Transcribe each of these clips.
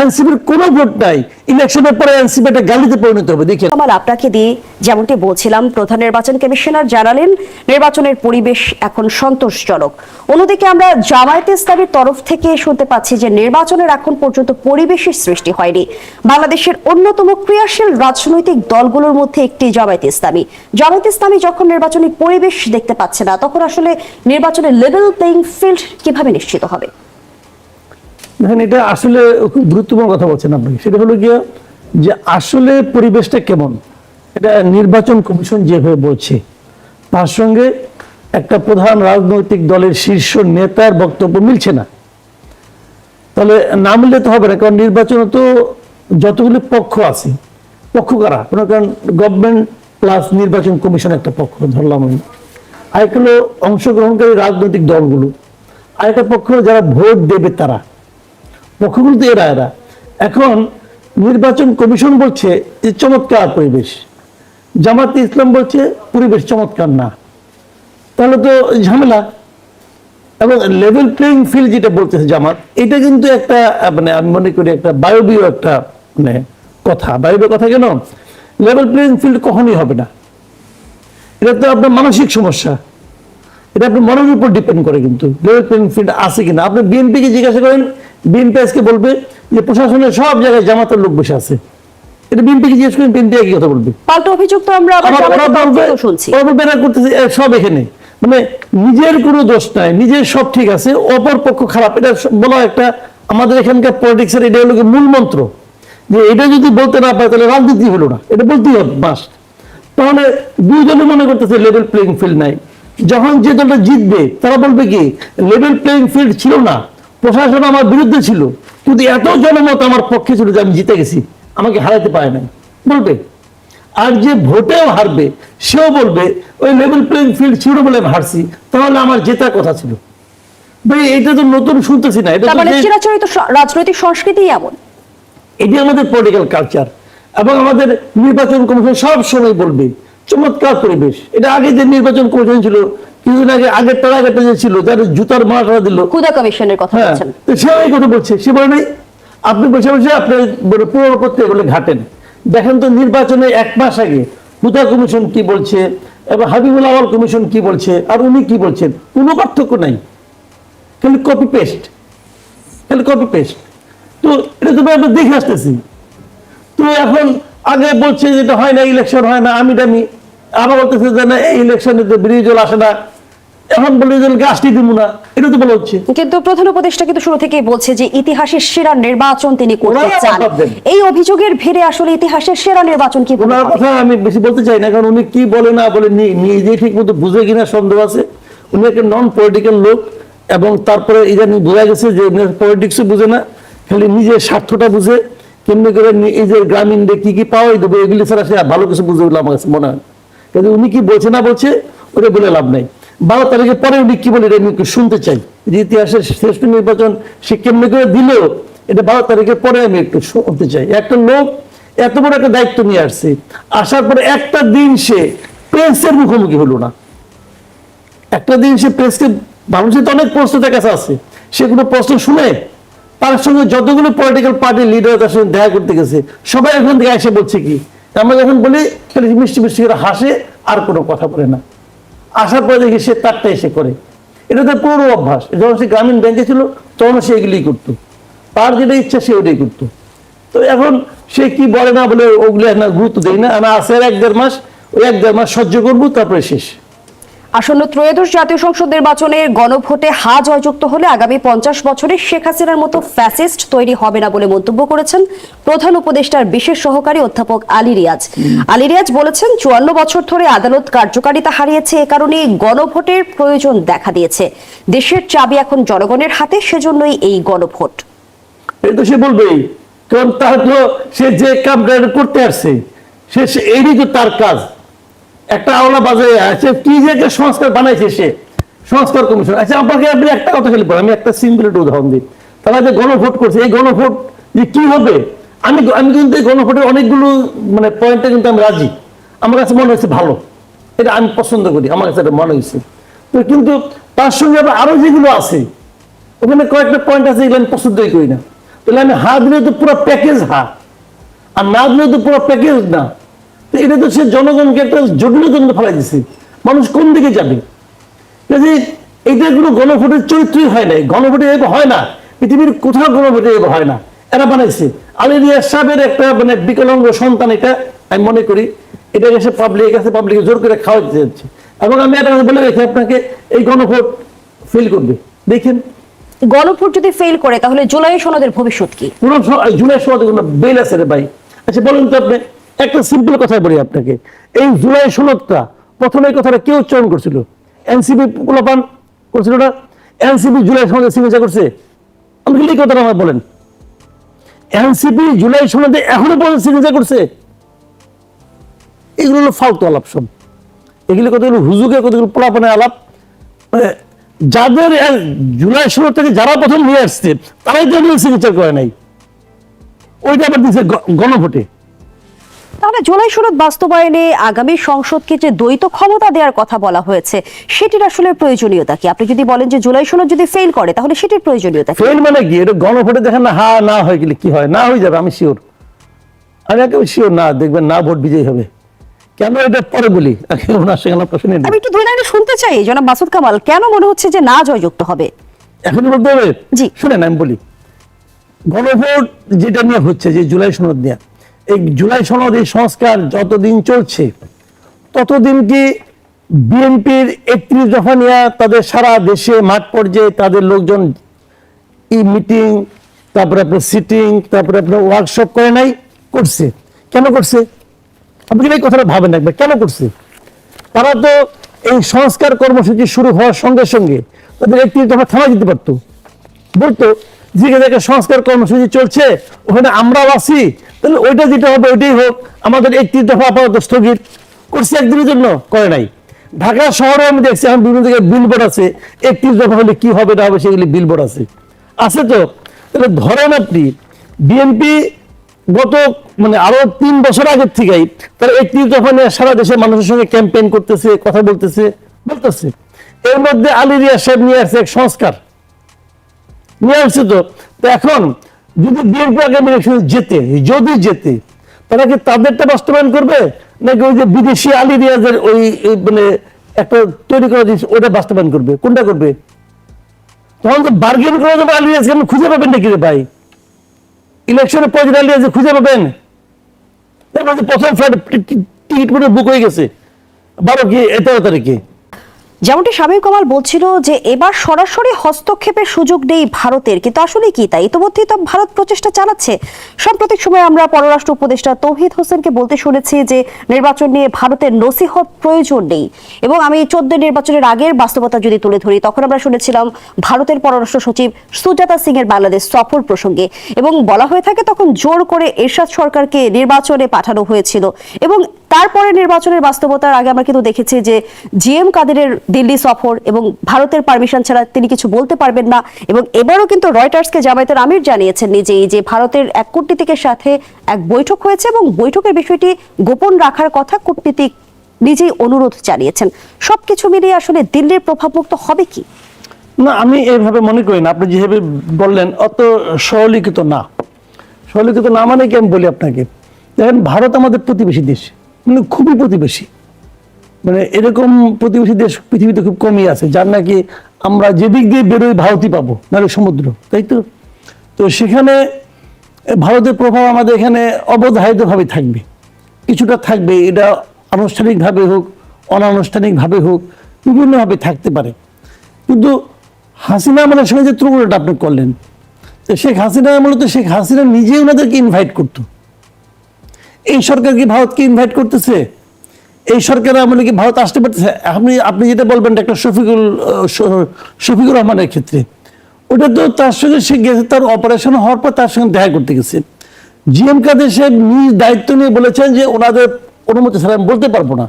এনসিপির কোনো ভোট নাই। ইলেকশনের পরে এনসিপি একটা গালিতে পরিণত হবে, দেখে। আপনাকে দিয়ে যেমনটি বলছিলাম, প্রধান নির্বাচন কমিশনার জানালেন, নির্বাচনের পরিবেশ এখন সন্তোষজনক। অন্যদিকে আমরা ইসলামের তরফ থেকে শুনতে পাচ্ছি যে, নির্বাচনের এখন পর্যন্ত পরিবেশের সৃষ্টি হয়নি। বাংলাদেশের অন্যতম ক্রিয়াশীল রাজনৈতিক দলগুলোর মধ্যে একটি জামায়াতে ইসলামী। জামায়াতে ইসলামী যখন নির্বাচনী পরিবেশ দেখতে পাচ্ছে না, তখন আসলে নির্বাচনের লেভেল প্লেইং ফিল্ড কীভাবে নিশ্চিত হবে? দেখেন, এটা আসলে খুব গুরুত্বপূর্ণ কথা বলছেন আপনি। সেটা হলো গিয়ে যে আসলে পরিবেশটা কেমন? এটা নির্বাচন কমিশন যেভাবে বলছে। তার সঙ্গে একটা প্রধান রাজনৈতিক দলের শীর্ষ নেতার বক্তব্য মিলছে না। তাহলে না মিললে তো হবে না, কারণ নির্বাচনে তো যতগুলি পক্ষ আছে, পক্ষ কারা? মনে কারণ গভর্নমেন্ট প্লাস নির্বাচন কমিশন একটা পক্ষ, ধরলাম আমি। আরেকটা হলো অংশগ্রহণকারী রাজনৈতিক দলগুলো। আরেকটা পক্ষ যারা ভোট দেবে তারা। পক্ষগুলো তো এরা এরা। এখন নির্বাচন কমিশন বলছে যে চমৎকার পরিবেশ। জামাতে ইসলাম বলছে পরিবেশ চমৎকার না। তাহলে তো ঝামেলা। এবং লেভেল প্লেইং ফিল্ড যেটা বলতেছে জামাত, এটা কিন্তু একটা মানে আমি মনে করি একটা বায়বীয় একটা মানে কথা। বায়বীয় কথা কেন? লেভেল প্লেইং ফিল্ড কখনোই হবে না। এটা তো আপনার মানসিক সমস্যা। এটা আপনার মনের উপর ডিপেন্ড করে কিন্তু। লেভেল প্লেইং ফিল্ড আছে কিনা। আপনি বিএনপিকে জিজ্ঞাসা করেন বিএনপি আজকে বলবে যে প্রশাসনের সব জায়গায় জামাতের লোক বসে আছে। এটা বিএনপিকে জিজ্ঞেস করেন বিএনপি একই কথা বলবে। পাল্টা অভিযোগ তো আমরা আবার শুনছি। করতেছে সব এখানে। মানে নিজের কোনো দোষ নাই নিজের সব ঠিক আছে অপর পক্ষ খারাপ। এটা বলা একটা আমাদের এখানকার এটা হলো মূল মন্ত্র। যে এটা যদি বলতে না পারে তাহলে রাজনীতি হলো না। এটা বলতেই হবে মাস্ট তাহলে দুইজনে মনে করতেছে লেভেল প্লেইং ফিল্ড নাই। যখন যে দলটা জিতবে তারা বলবে কি লেভেল প্লেইং ফিল্ড ছিল না। প্রশাসন আমার বিরুদ্ধে ছিল কিন্তু এত জনমত আমার পক্ষে ছিল যে আমি জিতে গেছি। আমাকে হারাতে পারে নাই। বলবে আর যে ভোটেও হারবে সেও বলবে ওই লেভেল প্লেইং ফিল্ড ছিল বলে আমি হারছি তাহলে আমার জেতার কথা ছিল। ভাই এটা তো নতুন শুনতেছি না এটা মানে চিরাচরিত রাজনৈতিক সংস্কৃতি এমন। এটি আমাদের পলিটিক্যাল কালচার এবং আমাদের নির্বাচন কমিশন সব সময় বলবে চমৎকার পরিবেশ। এটা আগে যে নির্বাচন কমিশন ছিল কিছুদিন আগে আগের তার যে ছিল যার জুতার দিল। কমিশনের কথা হ্যাঁ বলছেন। সে এই কথা বলছে। সে বলে নাই আপনি বসে বসে আপনি করতে ঘাটেন। দেখেন তো নির্বাচনে এক মাস আগে হুদা কমিশন কি বলছে এবং হাবিবুল আওয়াল কমিশন কি বলছে আর উনি কি বলছেন কোনো পার্থক্য নাই। খালি কপি পেস্ট খালি কপি পেস্ট তো এটা তো আমরা দেখে আসতেছি। তো এখন আগে বলছে যে এটা হয় না ইলেকশন হয় না আমি দামি। আবার বলতেছে যে না এই ইলেকশনে তো বিরোধী দল আসে না। এখন বলে দলকে আসতে দিব না এটা তো বলা হচ্ছে। কিন্তু প্রধান উপদেষ্টা কিন্তু শুরু থেকেই বলছে যে ইতিহাসের সেরা নির্বাচন তিনি করতে চান। এই অভিযোগের ভিড়ে আসলে ইতিহাসের সেরা নির্বাচন কি ওনার কথা আমি বেশি বলতে চাই না কারণ উনি কি বলে না বলে নিজে ঠিক মতো বুঝে কিনা সন্দেহ আছে। উনি একটা নন পলিটিক্যাল লোক এবং তারপরে ইদানিং বোঝা গেছে যে পলিটিক্সও বুঝে না খালি নিজের স্বার্থটা বুঝে কেমনি করে নিজের গ্রামীণ কি কি পাওয়াই দেবো এগুলি ছাড়া সে ভালো কিছু বুঝে বলে আমার কাছে মনে হয় কিন্তু উনি কি বলছে না বলছে ওটা বলে লাভ নাই। বারো তারিখের পরে উনি কি বলে এটা আমি শুনতে চাই। ইতিহাসের শ্রেষ্ঠ নির্বাচন সে কেমনি করে দিল, এটা বারো তারিখের পরে আমি একটু শুনতে চাই। একটা লোক এত বড় একটা দায়িত্ব নিয়ে আসছে, আসার পরে একটা দিন সে প্রেসের মুখোমুখি হলো না। একটা দিন সে প্রেসকে, মানুষের তো অনেক প্রশ্ন তার কাছে আছে। সেগুলো প্রশ্ন শুনে তার সঙ্গে যতগুলো পলিটিক্যাল পার্টির লিডার তার সঙ্গে দেখা করতে গেছে, সবাই এখন থেকে এসে বলছে কি, আমরা যখন বলি, খালি মিষ্টি মিষ্টি করে হাসে, আর কোনো কথা বলে না। আসার পরে দেখি সে তারটা এসে করে। এটা তার পুরো অভ্যাস। যখন সে গ্রামীণ ব্যাংকে ছিল, তখন সে এগুলিই করতো। তার যেটা ইচ্ছা, সে ওটাই করতো। তো এখন সে কি বলে না বলে ওগুলি না গুরুত্ব দেয় না। আমি আসার এক দেড় মাস, ওই এক দেড় মাস সহ্য করব, তারপরে শেষ। আসন্ন ত্রয়োদশ জাতীয় সংসদ নির্বাচনের গণভোটে হা জয়যুক্ত হলে আগামী পঞ্চাশ বছরে শেখ হাসিনার মতো ফ্যাসিস্ট তৈরি হবে না বলে মন্তব্য করেছেন প্রধান উপদেষ্টার বিশেষ সহকারী অধ্যাপক আলী রিয়াজ। আলী রিয়াজ বলেছেন, চুয়ান্ন বছর ধরে আদালত কার্যকারিতা হারিয়েছে, এ কারণে গণভোটের প্রয়োজন দেখা দিয়েছে। দেশের চাবি এখন জনগণের হাতে, সেজন্যই এই গণভোট। তো সে বলবেই, কারণ তার তো সে যে কামটা করতে আসছে সে এইটাই তো তার কাজ। একটা আওলা বাজে আছে কি যে একটা সংস্কার বানাইছে সে। সংস্কার কমিশন। আচ্ছা আপনাকে আপনি একটা কথা খালি আমি একটা সিম্পল একটা উদাহরণ দিই। তারা যে গণভোট করছে, এই গণভোট যে কি হবে? আমি আমি কিন্তু এই গণভোটের অনেকগুলো মানে পয়েন্টে কিন্তু আমি রাজি। আমার কাছে মনে হয়েছে ভালো। এটা আমি পছন্দ করি, আমার কাছে এটা মনে হয়েছে। তো কিন্তু তার সঙ্গে আবার আরও যেগুলো আছে, ওখানে কয়েকটা পয়েন্ট আছে এগুলো আমি পছন্দই করি না। তাহলে আমি হা দিলে তো পুরো প্যাকেজ হা আর না দিলে তো পুরো প্যাকেজ না। এটা তো সে জনগণকে একটা জটিলতার মধ্যে ফেলাই দিছে। মানুষ কোন দিকে যাবে? এটা কোনো গণভোটের চরিত্রই হয় নাই। গণভোটে এভাবে হয় না। পৃথিবীর কোথাও গণভোটে এভাবে হয় না। এরা বানাইছে। আলী রিয়াজ সাহেবের একটা মানে বিকলাঙ্গ সন্তান এটা আমি মনে করি এটা এসে পাবলিক কাছে পাবলিকে জোর করে খাওয়াতে যাচ্ছে। এবং আমি কথা বলে রেখে আপনাকে এই গণভোট ফেল করবে। দেখেন। গণভোট যদি ফেল করে তাহলে জুলাই সনদের ভবিষ্যৎ কি? জুলাই সমাজে কোনো বেল আছে রে ভাই? আচ্ছা বলুন তো আপনি। একটা সিম্পল কথা বলি আপনাকে। এই জুলাই সনদটা প্রথমে কথাটা কেউ উচ্চারণ করছিল? এনসিপি পোলাপান করছিল না? এনসিপি জুলাই সনদে সিগনেচার করছে? আমাকে এই কথাটা আমার বলেন। এনসিপি জুলাই সনদে এখনও পর্যন্ত সিগনেচার করছে? এগুলো হলো ফালতু আলাপ সব। এগুলো কতগুলো হুজুকে কতগুলো পোলাপানের আলাপ? মানে যাদের জুলাই ষোলো থেকে যারা প্রথম নিয়ে আসছে, তারাই তো সিগনেচার করে নাই। ওইটা আবার দিচ্ছে গণভোটে। তাহলে জুলাই সনদ বাস্তবায়নে আগামী সংসদকে যে দ্বৈত ক্ষমতা দেওয়ার কথা বলা হয়েছে সেটির আসলে প্রয়োজনীয়তা কি? আপনি যদি বলেন যে জুলাই সনদ যদি ফেল করে তাহলে সেটির প্রয়োজনীয়তা ফেল মানে কি? এটা গণভোটে দেখেন না হা না হয়ে গেলে কি হয়? না হয়ে যাবে আমি শিওর আমি একেবারে শিওর না দেখবেন না ভোট বিজয়ী হবে। কেন এটা পরে বলি? ওনার সেখানে প্রশ্ন নেই। আমি একটু দুই লাইনে শুনতে চাই জনাব মাসুদ কামাল কেন মনে হচ্ছে যে না জয়যুক্ত হবে? এখন বলতে হবে? জি। শুনেন আমি বলি। গণভোট যেটা নিয়ে হচ্ছে যে জুলাই সনদ নিয়ে এই জুলাই সনদ এই সংস্কার যতদিন চলছে, ততদিন কি বিএনপির একত্রিশ দফা নিয়ে তাদের সারা দেশে মাঠ পর্যায়ে তাদের লোকজন ই মিটিং, তারপরে আপনার সিটিং তারপরে আপনার ওয়ার্কশপ করে নাই, করছে। কেন করছে? আপনি এই কথাটা ভাবেন একবার, কেন করছে? তারা তো এই সংস্কার কর্মসূচি শুরু হওয়ার সঙ্গে সঙ্গে তাদের একত্রিশ দফা থামা দিতে পারতো। বলতো যেখানে সংস্কার কর্মসূচি চলছে, ওখানে আমরাও আছি তাহলে ওইটা যেটা হবে, ওইটাই হোক। আমাদের একটি দফা আপাতত স্থগিত করছে একদিনের জন্য, করে নাই। ঢাকা শহরে আমি দেখছি এখন বিভিন্ন জায়গায় বিলবোর্ড আছে। একটি দফা হলে কি হবে না হবে সেগুলি বিলবোর্ড আছে। আছে তো? তাহলে ধরেন আপনি বিএনপি গত মানে আরও তিন বছর আগের থেকেই তারা একত্রিশ দফা নিয়ে সারা দেশের মানুষের সঙ্গে ক্যাম্পেইন করতেছে, কথা বলতেছে বলতেছে। এর মধ্যে আলী রিয়া সাহেব নিয়ে আসছে এক সংস্কার। নিয়ে আসছে তো এখন যদি বিএনপি আগামী ইলেকশনে যেতে যদি যেতে তারা কি তাদেরটা বাস্তবায়ন করবে? নাকি ওই যে বিদেশি আলী রিয়াজের ওই মানে একটা তৈরি করা জিনিস ওটা বাস্তবায়ন করবে? কোনটা করবে? তখন তো বার্গেন করা যাবে আলী রিয়াজকে, আপনি খুঁজে পাবেন নাকি রে ভাই? ইলেকশনের পর যদি আলী খুঁজে পাবেন প্রথম ফ্লাইট টিকিট করে বুক হয়ে গেছে। বারো কি তেরো তারিখে। যেমনটি শামীম কামাল বলছিল যে এবার সরাসরি হস্তক্ষেপের সুযোগ নেই ভারতের, কিন্তু আসলে কি তাই? ইতিমধ্যেই তো ভারত প্রচেষ্টা চালাচ্ছে। সাম্প্রতিক সময়ে আমরা পররাষ্ট্র উপদেষ্টা তৌহিদ হোসেনকে বলতে শুনেছি যে নির্বাচন নিয়ে ভারতের নসিহত প্রয়োজন নেই। এবং আমি চোদ্দ নির্বাচনের আগের বাস্তবতা যদি তুলে ধরি, তখন আমরা শুনেছিলাম ভারতের পররাষ্ট্র সচিব সুজাতা সিং এর বাংলাদেশ সফর প্রসঙ্গে। এবং বলা হয়ে থাকে তখন জোর করে এরশাদ সরকারকে নির্বাচনে পাঠানো হয়েছিল। এবং তারপরে নির্বাচনের বাস্তবতার আগে আমরা কিন্তু দেখেছি যে জিএম কাদেরের দিল্লি সফর এবং ভারতের পারমিশন ছাড়া তিনি কিছু বলতে পারবেন না এবং এবারও কিন্তু রয়টার্সকে জামায়াতের আমির জানিয়েছেন নিজেই যে ভারতের এক কূটনীতিকের সাথে এক বৈঠক হয়েছে এবং বৈঠকের বিষয়টি গোপন রাখার কথা কূটনীতিক নিজেই অনুরোধ জানিয়েছেন। সবকিছু মিলিয়ে আসলে দিল্লির প্রভাবমুক্ত হবে কি? না, আমি এইভাবে মনে করি না। আপনি যেভাবে বললেন, অত সরলীকৃত না। সরলীকৃত না মানে কি আমি বলি আপনাকে? দেখেন, ভারত আমাদের প্রতিবেশী দেশ। মানে খুবই প্রতিবেশী। মানে এরকম প্রতিবেশী দেশ পৃথিবীতে খুব কমই আছে, যার নাকি আমরা যেদিক দিয়ে বেরোই ভারতই পাবো, নাহলে সমুদ্র, তাই তো? তো সেখানে ভারতের প্রভাব আমাদের এখানে অবধারিতভাবে থাকবে, কিছুটা থাকবে, এটা আনুষ্ঠানিকভাবে হোক, অনানুষ্ঠানিকভাবে হোক, বিভিন্নভাবে থাকতে পারে। কিন্তু হাসিনা আমলের সঙ্গে যে তুলনাটা আপনি করলেন তো শেখ হাসিনা মূলত শেখ হাসিনা নিজেই ওনাদেরকে ইনভাইট করতো। এই সরকার কি ভারতকে ইনভাইট করতেছে? এই সরকার আমলে কি ভারত আসতে পারতেছে? আপনি আপনি যেটা বলবেন একটা শফিকুল শফিকুর রহমানের ক্ষেত্রে, ওটা তো তার সঙ্গে সে গেছে, তার অপারেশন হওয়ার পর তার সঙ্গে দেখা করতে গেছে। জিএম কাদের সাহেব নিজ দায়িত্ব নিয়ে বলেছেন যে ওনাদের অনুমতি ছাড়া আমি বলতে পারব না।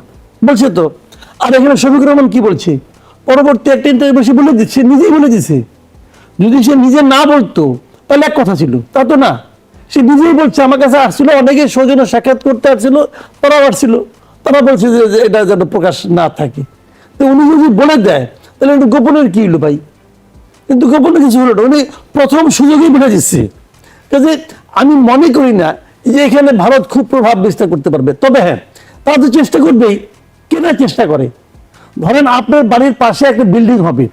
বলছে তো, আর এখানে শফিকুর রহমান কি বলছে? পরবর্তী একটা ইন্টারভিউ সে বলে দিচ্ছে, নিজেই বলে দিচ্ছে যদি সে নিজে না বলতো, তাহলে এক কথা ছিল, তা তো না। সে নিজেই বলছে, আমার কাছে আসছিল, অনেকে সৌজন্য সাক্ষাৎ করতে আসছিল তারাও আসছিল তারা বলছে যে এটা যেন প্রকাশ না থাকে। তো উনি যদি বলে দেয়, তাহলে একটু গোপনের কি হলো ভাই? কিন্তু গোপনে কিছু হলো না। উনি প্রথম সুযোগই বলে দিচ্ছে। কাজে আমি মনে করি না যে এখানে ভারত খুব প্রভাব বিস্তার করতে পারবে। তবে হ্যাঁ তারা তো চেষ্টা করবেই। কেনার চেষ্টা করে। ধরেন আপনার বাড়ির পাশে একটা বিল্ডিং হবে।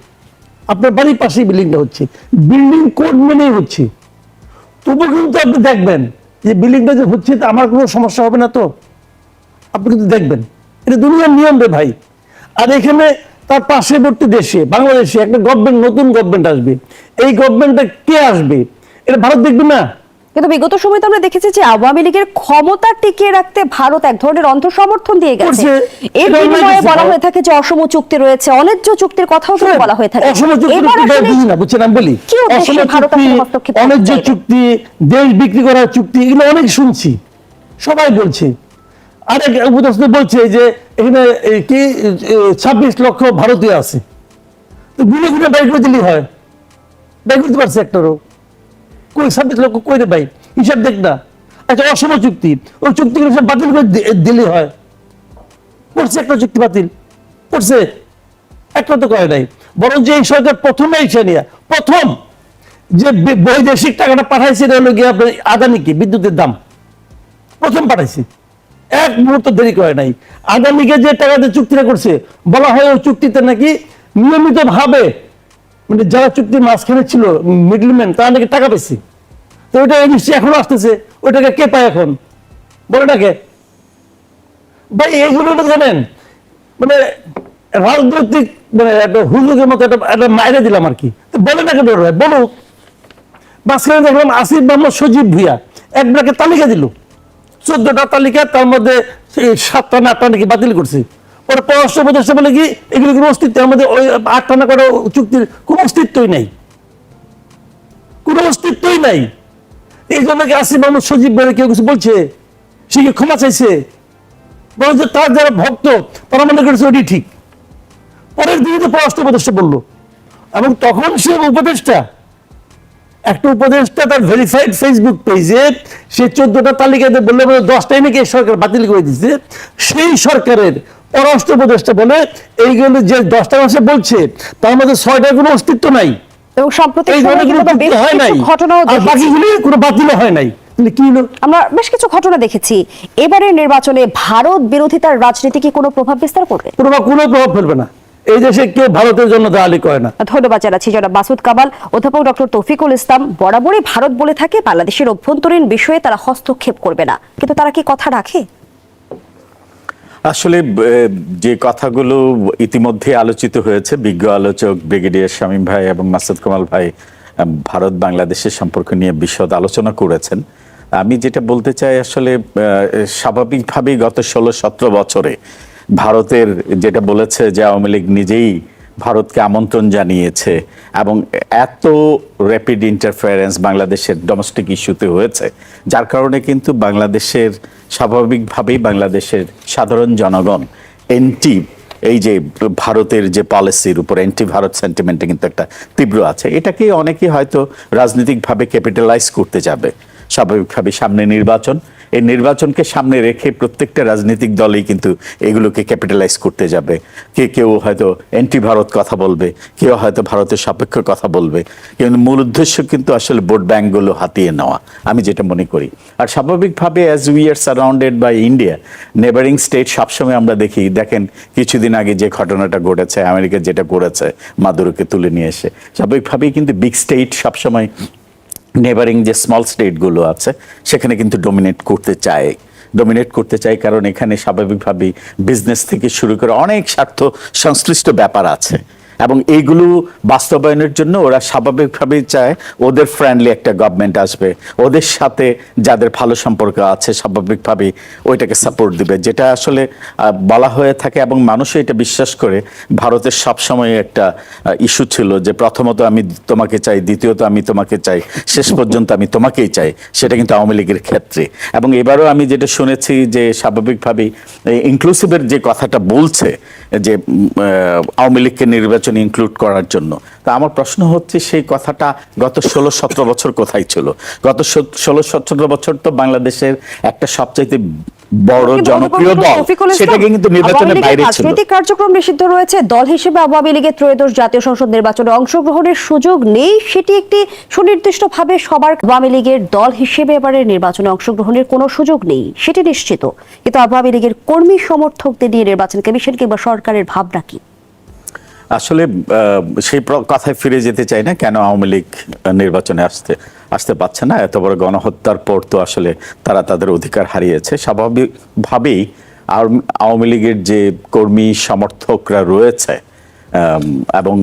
আপনার বাড়ির পাশেই বিল্ডিংটা হচ্ছে। বিল্ডিং কোড মেনেই হচ্ছে। তবু কিন্তু আপনি দেখবেন যে বিল্ডিংটা যে হচ্ছে, তা আমার কোনো সমস্যা হবে না তো? আপনি কিন্তু দেখবেন। এটা দুনিয়ার নিয়ম রে ভাই। আর এখানে তার পার্শ্ববর্তী দেশে বাংলাদেশে একটা গভর্নমেন্ট নতুন গভর্নমেন্ট আসবে। এই গভর্নমেন্টটা কে আসবে? এটা ভারত দেখবে না? কিন্তু বিগত সময় তো আমরা দেখেছি যে আওয়ামী লীগের ক্ষমতা টিকিয়ে রাখতে ভারত এক ধরনের অন্ত সমর্থন দিয়ে গেছে। এর বিনিময়ে বলা হয়ে থাকে যে অসম চুক্তি রয়েছে অনেজ্য চুক্তির কথাও কিন্তু বলা হয়ে থাকে। অসম চুক্তি না বুঝছেন আমি বলি। অসম চুক্তি অন্যায্য চুক্তি দেশ বিক্রি করার চুক্তি এগুলো অনেক শুনছি। সবাই বলছে। আরেক উপদেষ্টা বলছে যে এখানে কি ছাব্বিশ লক্ষ ভারতীয় আছে। তো গুনে গুনে বাই করে দিলেই হয়। বাই করতে পারছে একটারও কই, ছাব্বিশ লক্ষ কই রে ভাই? হিসাব দেখ না। আচ্ছা অসম চুক্তি। ওই সব বাতিল করে দি- দিলেই হয়। করছে একটা চুক্তি বাতিল। করছে। একটা তো করে নাই। বরং যে এই সরকার প্রথমে এসে নিয়ে, প্রথম যে বৈদেশিক টাকাটা পাঠাইছে, এটা হলো গিয়ে আপনার বিদ্যুতের দাম। প্রথম পাঠাইছে। এক মুহূর্ত দেরি করে নাই। আদানিকে যে টাকাতে চুক্তিটা করছে, বলা হয় ওই চুক্তিতে নাকি নিয়মিত ভাবে মানে যারা চুক্তির মাঝখানে ছিল মিডলম্যান তারা নাকি টাকা পেয়েছে তো ওইটা নিশ্চয়ই এখনও আসতেছে ওই টাকা কে পায় এখন? বলে না কে? ভাই এইগুলো তো জানেন? মানে রাজনৈতিক মানে একটা হুজুগের মতো একটা একটা মাইরে দিলাম আর কি। তো বলে না কেন বলুক। মাঝখানে দেখলাম আসিফ মোহাম্মদ সজীব ভুইয়া, এক ব্রাকে তালিকা দিল। চোদ্দটা তালিকা, তার মধ্যে সাতটা না আটটা নাকি বাতিল করছে। পরে পররাষ্ট্র উপদেষ্টা বলে কি, এগুলো কোনো অস্তিত্ব মধ্যে ওই আটটা না করে চুক্তির কোনো অস্তিত্বই নাই। কোনো অস্তিত্বই নাই। এই জন্য কি আসিফ মোহাম্মদ সজীব বলে কেউ কিছু বলছে? সে কি ক্ষমা চাইছে? বরং যে তার যারা ভক্ত, তারা মনে করেছে ওটি ঠিক। পরের দিনে তো পররাষ্ট্র উপদেষ্টা বলল। এবং তখন সে উপদেষ্টা একটা উপদেষ্টা তার ভেরিফাইড ফেসবুক পেজে সে চোদ্দটা তালিকাতে বললে বলে দশটাই নাকি এই সরকার বাতিল করে দিচ্ছে সেই সরকারের পররাষ্ট্র উপদেষ্টা বলে এইগুলো যে দশটা মাসে বলছে তার মধ্যে ছয়টার কোনো অস্তিত্ব নাই। এবং হয় নাই। ঘটনাও বাকিগুলি কোনো বাতিল হয় নাই। আমরা বেশ কিছু ঘটনা দেখেছি। এবারের নির্বাচনে ভারত বিরোধিতার রাজনীতি কি কোনো প্রভাব বিস্তার করবে? কোনো প্রভাব ফেলবে না। এই দেশে কেউ ভারতের জন্য দালালি করে না। ধন্যবাদ জানাচ্ছি জনাব মাসুদ কামাল। অধ্যাপক ডক্টর তৌফিকুল ইসলাম বরাবরই ভারত বলে থাকে বাংলাদেশের অভ্যন্তরীণ বিষয়ে তারা হস্তক্ষেপ করবে না। কিন্তু তারা কি কথা রাখে? আসলে যে কথাগুলো ইতিমধ্যে আলোচিত হয়েছে বিজ্ঞ আলোচক ব্রিগেডিয়ার শামীম ভাই এবং মাসুদ কামাল ভাই ভারত বাংলাদেশের সম্পর্ক নিয়ে বিশদ আলোচনা করেছেন। আমি যেটা বলতে চাই আসলে আহ, স্বাভাবিকভাবেই গত ষোলো সতেরো বছরে ভারতের যেটা বলেছে যে আওয়ামী লীগ নিজেই ভারতকে আমন্ত্রণ জানিয়েছে এবং এত র্যাপিড ইন্টারফারেন্স বাংলাদেশের ডোমেস্টিক ইস্যুতে হয়েছে, যার কারণে কিন্তু বাংলাদেশের স্বাভাবিকভাবেই বাংলাদেশের সাধারণ জনগণ এন্টি এই যে ভারতের যে পলিসির উপর অ্যান্টি ভারত সেন্টিমেন্টে কিন্তু একটা তীব্র আছে। এটাকে অনেকেই হয়তো রাজনৈতিকভাবে ক্যাপিটালাইজ করতে যাবে। স্বাভাবিকভাবে সামনে নির্বাচন এই নির্বাচনকে সামনে রেখে প্রত্যেকটা রাজনৈতিক দলই কিন্তু এগুলোকে ক্যাপিটালাইজ করতে যাবে। কে কেউ হয়তো অ্যান্টি ভারত কথা বলবে, কেউ হয়তো ভারতের সাপেক্ষ কথা বলবে, কিন্তু মূল উদ্দেশ্য কিন্তু আসলে ভোট ব্যাঙ্কগুলো হাতিয়ে নেওয়া, আমি যেটা মনে করি। আর স্বাভাবিকভাবে as we are surrounded by India neighbouring state সবসময় আমরা দেখি, দেখেন কিছুদিন আগে যে ঘটনাটা ঘটেছে আমেরিকা যেটা করেছে মাদুরোকে তুলে নিয়ে এসে। স্বাভাবিকভাবেই কিন্তু বিগ স্টেট সবসময় নেবারিং যে স্মল স্টেটগুলো আছে, সেখানে কিন্তু ডোমিনেট করতে চায়। ডোমিনেট করতে চায় কারণ এখানে স্বাভাবিকভাবেই বিজনেস থেকে শুরু করে অনেক স্বার্থ সংশ্লিষ্ট ব্যাপার আছে। এবং এইগুলো বাস্তবায়নের জন্য ওরা স্বাভাবিকভাবেই চায় ওদের ফ্রেন্ডলি একটা গভর্নমেন্ট আসবে। ওদের সাথে যাদের ভালো সম্পর্ক আছে স্বাভাবিকভাবেই ওইটাকে সাপোর্ট দিবে। যেটা আসলে বলা হয়ে থাকে এবং মানুষও এটা বিশ্বাস করে ভারতের সবসময় একটা ইস্যু ছিল যে প্রথমত আমি তোমাকে চাই, দ্বিতীয়ত আমি তোমাকে চাই, শেষ পর্যন্ত আমি তোমাকেই চাই, সেটা কিন্তু আওয়ামী লীগের ক্ষেত্রে। এবং এবারও আমি যেটা শুনেছি যে স্বাভাবিকভাবেই ইনক্লুসিভের যে কথাটা বলছে, যে আওয়ামী লীগকে নির্বাচনে ইনক্লুড করার জন্য। তা আমার প্রশ্ন হচ্ছে সেই কথাটা গত ষোলো সতেরো বছর কোথায় ছিল? গত ষোলো সতেরো বছর তো বাংলাদেশের একটা সবচাইতে বড় জনপ্রিয় দল। সেটাকে কিন্তু নির্বাচনের বাইরে ছিল। রাজনৈতিক কার্যক্রম নিষিদ্ধ রয়েছে দল হিসেবে আওয়ামী লীগের ত্রয়োদশ জাতীয় সংসদ নির্বাচনে অংশগ্রহণের সুযোগ নেই। সেটি একটি সুনির্দিষ্টভাবে সবার আওয়ামী লীগের দল হিসেবে এবারে নির্বাচনে অংশগ্রহণের কোনো সুযোগ নেই। সেটি নিশ্চিত। কিন্তু আওয়ামী লীগের কর্মী সমর্থকদের নিয়ে নির্বাচন কমিশন কিংবা সরকারের ভাবনা কি? আসলে সেই কথায় ফিরে যেতে চাই না কেন আওয়ামী লীগ নির্বাচনে আসতে আসতে পারছে না। এত বড় গণহত্যার পর তো আসলে তারা তাদের অধিকার হারিয়েছে। স্বাভাবিকভাবেই আওয়ামী লীগের যে কর্মী সমর্থকরা রয়েছে এবং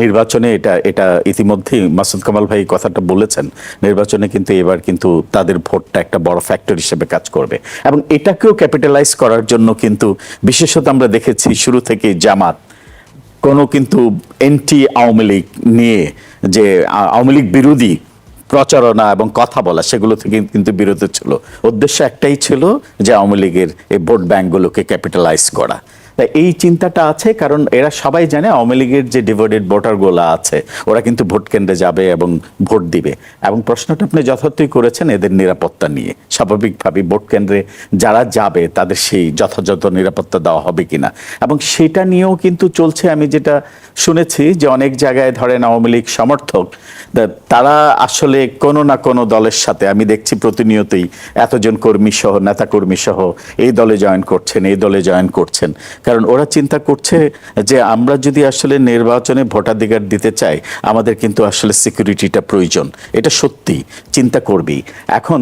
নির্বাচনে এটা এটা ইতিমধ্যেই মাসুদ কামাল ভাই কথাটা বলেছেন, নির্বাচনে কিন্তু এবার কিন্তু তাদের ভোটটা একটা বড় ফ্যাক্টর হিসেবে কাজ করবে। এবং এটাকেও ক্যাপিটালাইজ করার জন্য কিন্তু বিশেষত আমরা দেখেছি শুরু থেকে জামাত কোনো কিন্তু এন্টি আওয়ামী লীগ নিয়ে যে আওয়ামী লীগ বিরোধী প্রচারণা এবং কথা বলা, সেগুলো থেকে কিন্তু বিরত ছিল। উদ্দেশ্য একটাই ছিল যে আওয়ামী লীগের এই ভোট ব্যাঙ্কগুলোকে ক্যাপিটালাইজ করা। তাই এই চিন্তাটা আছে, কারণ এরা সবাই জানে আওয়ামী লীগের যে ডিভোটেড ভোটারগুলো আছে, ওরা কিন্তু ভোট কেন্দ্রে যাবে এবং ভোট দিবে। এবং প্রশ্নটা আপনি যথার্থই করেছেন এদের নিরাপত্তা নিয়ে। স্বাভাবিকভাবে ভোট কেন্দ্রে যারা যাবে, তাদের সেই যথাযথ নিরাপত্তা দেওয়া হবে কিনা। এবং সেটা নিয়েও কিন্তু চলছে, আমি যেটা শুনেছি যে অনেক জায়গায় ধরেন আওয়ামী লীগ সমর্থক তারা আসলে কোনো না কোনো দলের সাথে, আমি দেখছি প্রতিনিয়তই এতজন কর্মী সহ নেতা কর্মী সহ এই দলে জয়েন করছেন, এই দলে জয়েন করছেন। কারণ ওরা চিন্তা করছে যে আমরা যদি আসলে নির্বাচনে ভোটাধিকার দিতে চাই আমাদের কিন্তু আসলে সিকিউরিটিটা প্রয়োজন। এটা সত্যি চিন্তা করবি এখন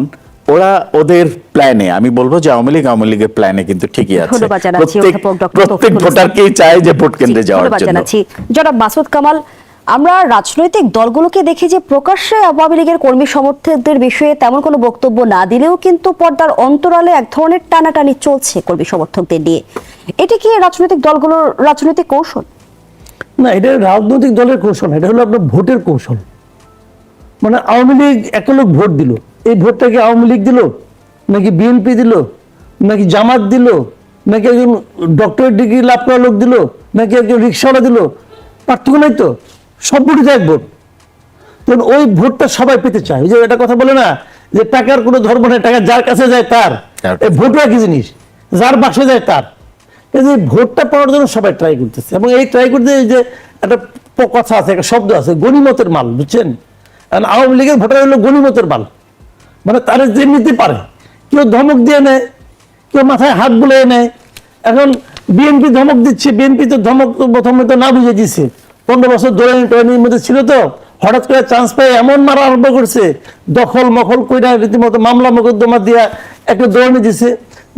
ওরা ওদের প্ল্যানে আমি বলব যে আওয়ামী লীগ আওয়ামী লীগের প্ল্যানে কিন্তু ঠিকই আছে। প্রত্যেক প্রত্যেক ভোটারকেই চায় যে ভোট কেন্দ্রে যাওয়ার জন্য। জনাব মাসুদ কামাল আমরা রাজনৈতিক দলগুলোকে দেখি যে প্রকাশ্যে আওয়ামী লীগের কর্মী সমর্থকদের বিষয়ে তেমন কোনো বক্তব্য না দিলেও কিন্তু পর্দার অন্তরালে এক ধরনের টানাটানি চলছে কর্মী সমর্থকদের নিয়ে। এটি কি রাজনৈতিক দলগুলোর রাজনৈতিক কৌশল? না এটা রাজনৈতিক দলের কৌশল এটা হলো আপনার ভোটের কৌশল। মানে আওয়ামী লীগ একটা লোক ভোট দিল এই ভোটটাকে আওয়ামী লীগ দিল? নাকি বিএনপি দিল? নাকি জামাত দিল? নাকি একজন ডক্টরেট ডিগ্রি লাভ করা লোক দিল? নাকি একজন রিক্সাওয়ালা দিল? পার্থক্য নাই তো? সব ভোটই তো এক ভোট। তখন ওই ভোটটা সবাই পেতে চায়। ওই যে এটা কথা বলে না যে টাকার কোনো ধর্ম নেই টাকা যার কাছে যায় তার। ভোটও একই জিনিস? যার বাসে যায় তার। যে ভোটটা পাওয়ার জন্য সবাই ট্রাই করতেছে এবং এই ট্রাই করতে যে একটা কথা আছে, একটা শব্দ আছে, গণিমতের মাল, বুঝছেন? আর আওয়ামী লীগের ভোটার হলো গণিমতের মাল। মানে তারা যে নিতে পারে। কেউ ধমক দিয়ে নেয়, কেউ মাথায় হাত বুলিয়ে নেয়। এখন বিএনপি ধমক দিচ্ছে, বিএনপি তো ধমক তো প্রথমে তো না বুঝে দিচ্ছে পনেরো বছর ধরে ট্রেনির মধ্যে ছিল তো। হঠাৎ করে চান্স পেয়ে এমন মারা আরম্ভ করছে, দখল মখল কইরা রীতিমতো মামলা মোকদ্দমা দিয়া একটা দৌড়নি দিছে।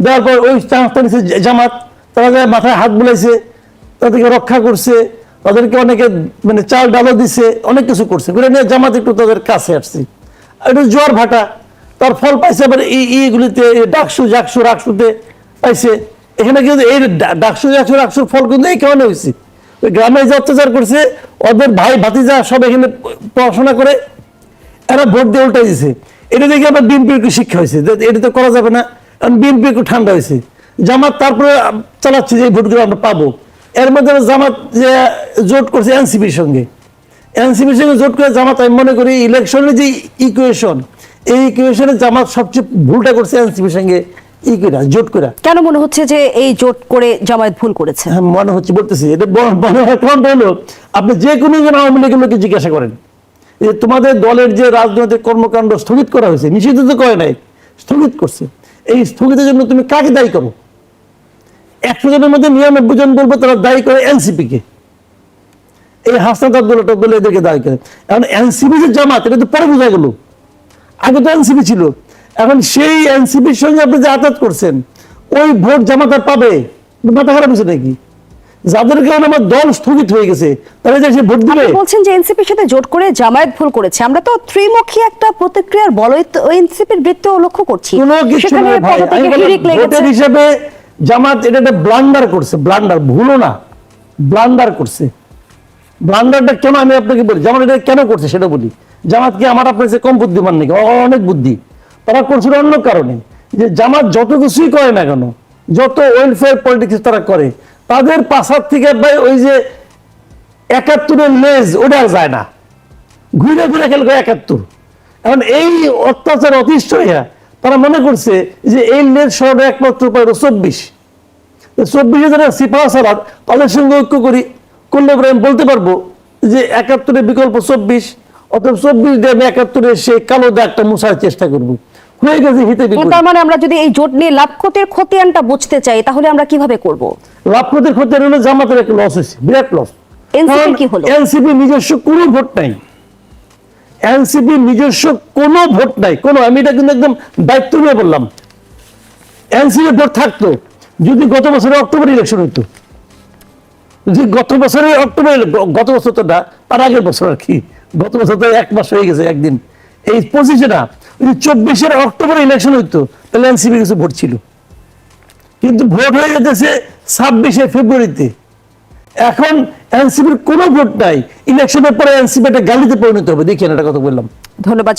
দেওয়ার পর ওই চান্সটা নিছে জামাত। তারা যারা মাথায় হাত বুলাইছে, তাদেরকে রক্ষা করছে, তাদেরকে অনেকে মানে চাল ডালও দিছে, অনেক কিছু করছে। করে নিয়ে জামাত একটু তাদের কাছে আসছে। একটু জ্বর ভাটা, তার ফল পাইছে আবার এই এইগুলিতে এই ডাকসু, জাকসু, রাকসুতে পাইছে। এখানে কিন্তু এই ডাকসু, জাকসু, রাকসুর ফল কিন্তু এই কারণে হয়েছে ওই গ্রামে যে অত্যাচার করছে, ওদের ভাই, ভাতিজা সব এখানে পড়াশোনা করে, এরা ভোট দিয়ে উল্টাই দিছে। এটা দেখে আবার বিএনপি একটু শিক্ষা হয়েছে এটা তো করা যাবে না, কারণ বিএনপি একটু ঠান্ডা হয়েছে জামাত তারপরে চালাচ্ছি যে ভোটগুলো আমরা পাবো। এর মধ্যে জামাত যে জোট করছে এনসিপির সঙ্গে। এনসিপির সঙ্গে জোট করে জামাত আমি মনে করি ইলেকশনের যে ইকুয়েশন এই ইকুয়েশনে জামাত সবচেয়ে ভুলটা করছে এনসিপির সঙ্গে জোট করে কেন মনে হচ্ছে যে এই জোট করে জামায়াত ভুল করেছে? হ্যাঁ, মনে হচ্ছে বলতেছি এটা কারণটা হলো আপনি যে কোনো জন আওয়ামী লীগের লোককে জিজ্ঞাসা করেন যে তোমাদের দলের যে রাজনৈতিক কর্মকাণ্ড স্থগিত করা হয়েছে নিষিদ্ধ তো করে নাই স্থগিত করছে। এই স্থগিতের জন্য তুমি কাকে দায়ী করো? একশো জনের মধ্যে নিরানব্বই জন বলব তারা দায়ী করে এনসিপি কে এই হাসনাত আব্দুল্লাহ টব্দুল্লাহ এদেরকে দায়ী করে। এখন এনসিপি যে জামাত এটা তো পরে বোঝা গেল। আগে তো এনসিপি ছিল। এখন সেই এনসিপির সঙ্গে আপনি যে আঘাত করছেন ওই ভোট জামাত আর পাবে? মাথা খারাপ হয়েছে নাকি? যাদের কারণে আমার দল স্থগিত হয়ে গেছে তারা যে সে ভোট দিবে? বলছেন যে এনসিপির সাথে জোট করে জামায়াত ভুল করেছে। আমরা তো ত্রিমুখী একটা প্রতিক্রিয়ার বলয় এনসিপির বৃত্ত লক্ষ্য করছি। কোনো কিছু নয় ভাই। আমি হিসেবে জামাত এটা একটা ব্লান্ডার করছে ব্লান্ডার ভুলো না ব্লান্ডার করছে। ব্লান্ডারটা কেন আমি আপনাকে বলি? জামাত এটা কেন করছে সেটা বলি। জামাত কি আমার আপনার কম বুদ্ধিমান নাকি? অনেক বুদ্ধি। তারা করছিল অন্য কারণে, যে জামাত যত কিছুই করে না কেন, যত ওয়েলফেয়ার পলিটিক্স তারা করে, তাদের পাশার থেকে ভাই ওই যে একাত্তরের লেজ ওটা যায় না। ঘুরে ঘুরে খেলবে একাত্তর। এখন এই অত্যাচার অতিষ্ঠ হইয়া তারা মনে করছে যে এই নেট সরানোর একমাত্র উপায় হলো চব্বিশ। চব্বিশে যারা সিপাহা সালাদ তাদের সঙ্গে ঐক্য করি করলে পরে আমি বলতে পারব যে একাত্তরের বিকল্প চব্বিশ অথবা চব্বিশ দিয়ে আমি একাত্তরের সেই কালো দাগটা মুছার চেষ্টা করব। হয়ে গেছে হিতে তার মানে আমরা যদি এই জোট নিয়ে লাভ ক্ষতির খতিয়ানটা বুঝতে চাই তাহলে আমরা কীভাবে করব? লাভ ক্ষতির ক্ষতি হলো জামাতের একটা লস হয়েছে বিরাট লস NCP কি হলো? এনসিপি নিজস্ব কোনো ভোট নাই। এনসিপি নিজস্ব কোনো ভোট নাই। কোনো, আমি এটা কিন্তু একদম দায়িত্ব নিয়ে বললাম। এনসিপি ভোট থাকতো, যদি গত বছরের অক্টোবর ইলেকশন হইতো। যদি গত বছরের অক্টোবর গত বছর তো না, তার আগের বছর আর কি। গত বছর তো এক মাস হয়ে গেছে একদিন। এই পঁচিশে না, যদি চব্বিশের অক্টোবর ইলেকশন হইতো, তাহলে এনসিপি কিছু ভোট ছিল। কিন্তু ভোট হয়ে যেতেছে ছাব্বিশে ফেব্রুয়ারিতে। এখন এনসিপির কোনো ভোট নাই। ইলেকশনের পরে এনসিপি একটা গালিতে পরিণত হবে। দেখি একটা কথা বললাম। ধন্যবাদ